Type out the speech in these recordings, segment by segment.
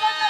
Hallelujah.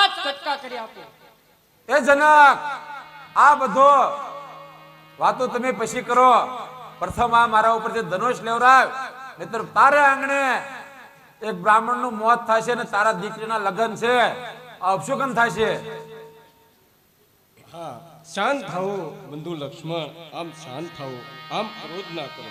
સાત કટકા કરી આપો. એ જનક આ બધો વાતો તમે પછી કરો. પ્રથમ આ મારા ઉપર જે ધનુષ લેવરાવ નહીતર તારે આંગણે એક બ્રાહ્મણનું મોત થશે અને તારા દીકરીના લગ્ન છે. આ અપશુકન થશે. હા શાંત થાઓ બંધુ લક્ષ્મણ આમ શાંત થાઓ આમ ક્રોધ ના કરો.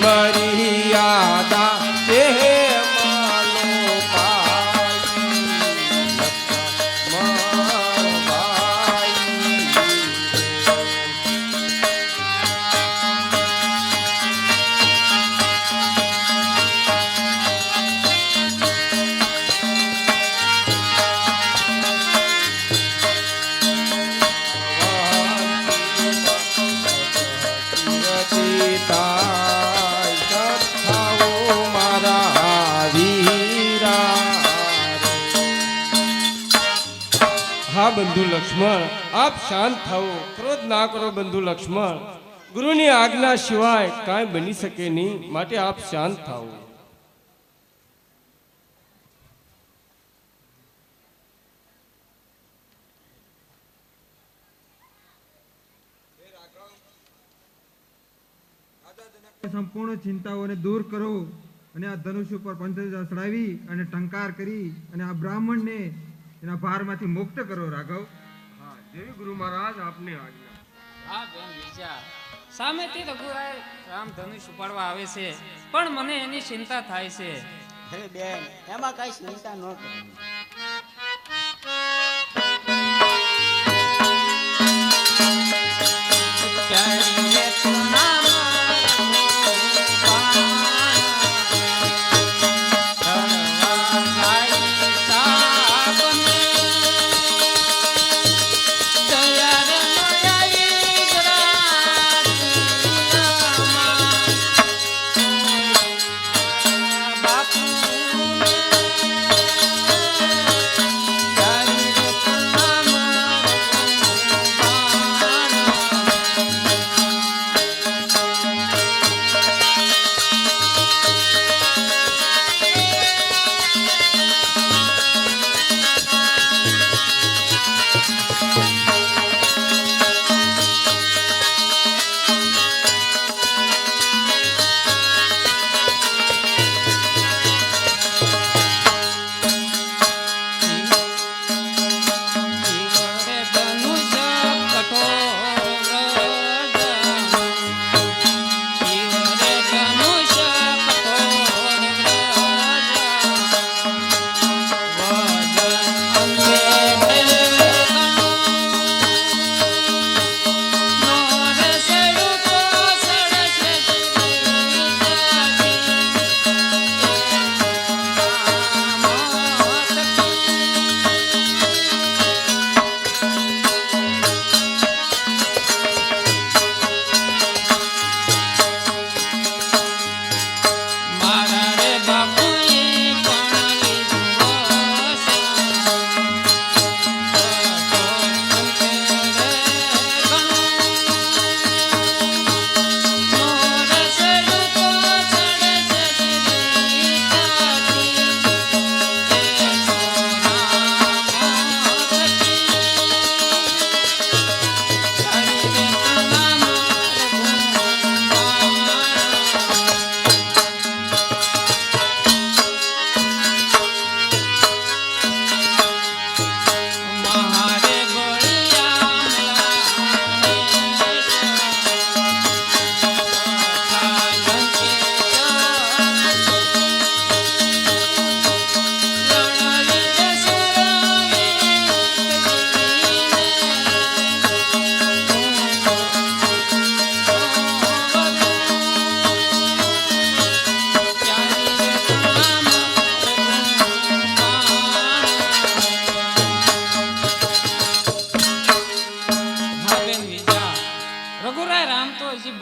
Mari શાંત થાઓ. ક્રોધ ના કરો બંધુ લક્ષ્મણ. ગુરુની આજ્ઞા સિવાય કાંઈ બની શકે નહીં. માટે આપ શાંત થાઓ. સંપૂર્ણ ચિંતાઓને દૂર કરો અને આ ધનુષ ઉપર પંચજા ચડાવી અને ટંકાર કરી અને આ બ્રાહ્મણને એના ભારમાંથી મુક્ત કરો, રાઘવ. જેવી ગુરુ મહારાજ આપને આજ્ઞા. હા બેન વિચાર સામેથી તો ગુરાય રામ ધનુષ ઉપાડવા આવે છે પણ મને એની ચિંતા થાય છે. હે બેન એમાં કઈ ચિંતા ન કરવાની.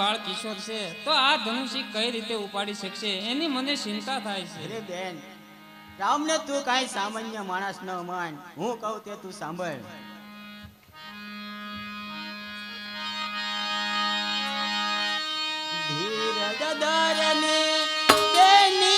બાળ કિશોર છે, તો આ ધનુષી કઈ રીતે ઉપાડી શકશે? એની મને ચિંતા થાય છે. અરે બેન, રામને તું કાંઈ સામાન્ય માણસ ન માન. હું કહું તે તું સાંભળ. ધીરજ દરને તેની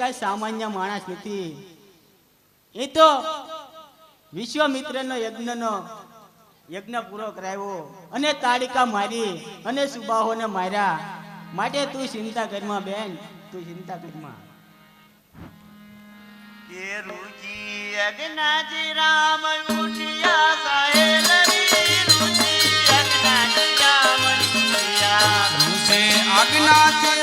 કાંઈ સામાન્ય માણસ નથી. એ તો વિશ્વામિત્રનો યજ્ઞનો યજ્ઞ પૂરો કરાવ્યો અને તાળિકા મારી અને સુબાહોને માર્યા. માટે તું ચિંતા કરમાં બેન તું ચિંતા કરમાં કે રુચિ રામ ઉઠિયા સાહેલ રી રુચિ અજ્ઞાજી રામ ઉઠિયા રુચિ અજ્ઞાતિ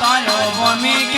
তনভূমিকে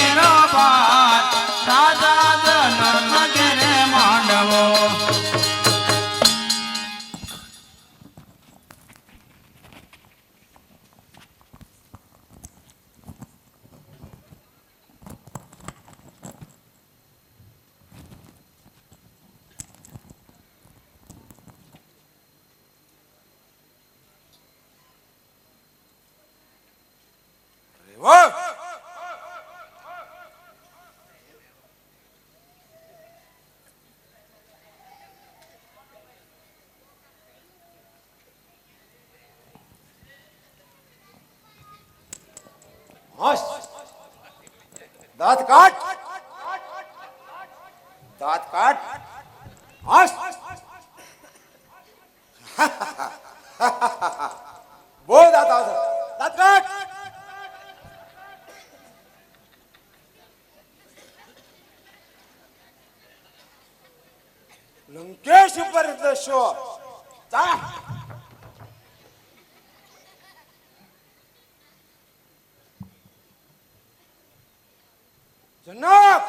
હસ. દાંત કાટ દાંત કાટ હસ બહુ દાંત દાંત કાઢ. લંકેશ ઉપર દશો જા. જનક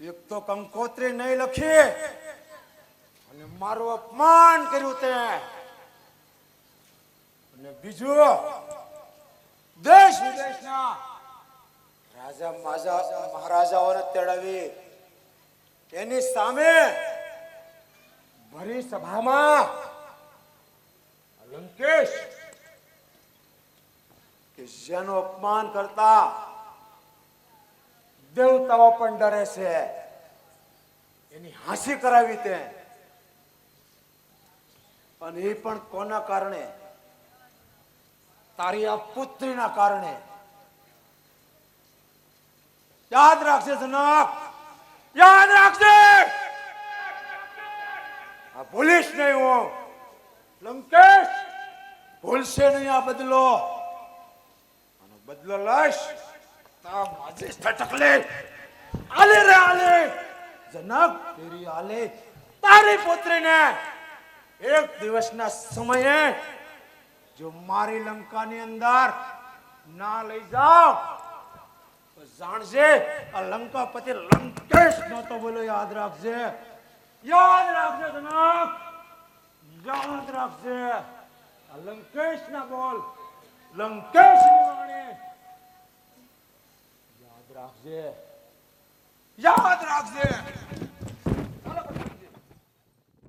એક તો કંકોત્રી નહીં લખી, અને મારું અપમાન કર્યું તે. અને બીજું દેશ વિદેશના રાજા માજા મહારાજાઓને તેડાવી એની સામે ભરી સભામાં લંકેશ કે જેનું અપમાન કરતા દેવતાઓ પણ ડરે છે. એની હાંસી કરાવી તે. અને એ પણ કોના કારણે? તારી આ પુત્રીના કારણે. યાદ રાખશે જનક. યાદ રાખશે આ ભૂલીશ નહીં હું. લંકેશ, ભૂલશે નહીં આ બદલો. બદલો લઈશ. તા માજી ઠટકલે આલે રે આલે. જનક તેરી આલે. તારી પુત્રીને એક દિવસના સમયે જો મારી લંકાની અંદર ના લઈ જાઓ, તો જાણજે આ લંકાપતિ લંકેશ નહોતો બોલો યાદ રાખજે. યાદ રાખજે જનક. યાદ રાખજે. આ લંકેશ ના બોલ લંકેશ યાદ રાખજે. યાદ રાખજે.